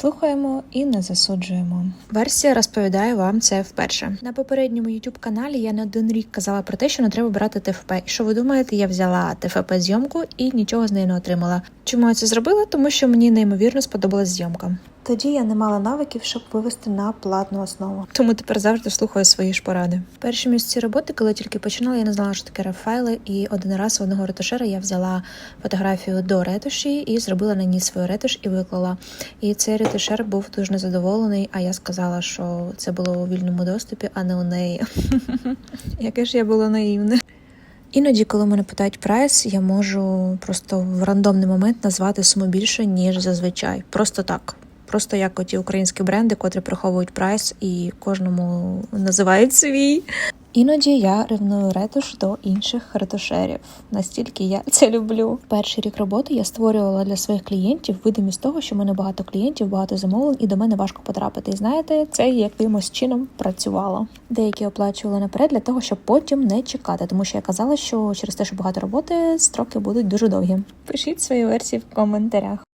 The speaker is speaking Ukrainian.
Слухаємо і не засуджуємо. Версія розповідаю вам це вперше. На попередньому youtube каналі я не один рік казала про те, що не треба брати ТФП. І що ви думаєте, я взяла ТФП зйомку і нічого з неї не отримала. Чому я це зробила? Тому що мені неймовірно сподобалась зйомка. Тоді я не мала навиків, щоб вивести на платну основу. Тому тепер завжди слухаю свої ж поради. Перші місяці роботи, коли тільки починала, я не знала, що таке рафайли, і один раз в одного ретушера я взяла фотографію до ретуші і зробила на ній свою ретуш і виклала. І цей ретушер був дуже незадоволений. А я сказала, що це було у вільному доступі, а не у неї. Яке ж я була наївне. Іноді, коли мене питають прайс, я можу просто в рандомний момент назвати суму більше, ніж зазвичай. Просто так. Просто як оті українські бренди, котрі приховують прайс і кожному називають свій. Іноді я ревную ретуш до інших ретушерів. Настільки я це люблю. Перший рік роботи я створювала для своїх клієнтів видимість того, що в мене багато клієнтів, багато замовлень, і до мене важко потрапити. І знаєте, це якимось чином працювало. Деякі оплачували наперед для того, щоб потім не чекати, тому що я казала, що через те, що багато роботи, строки будуть дуже довгі. Пишіть свої версії в коментарях.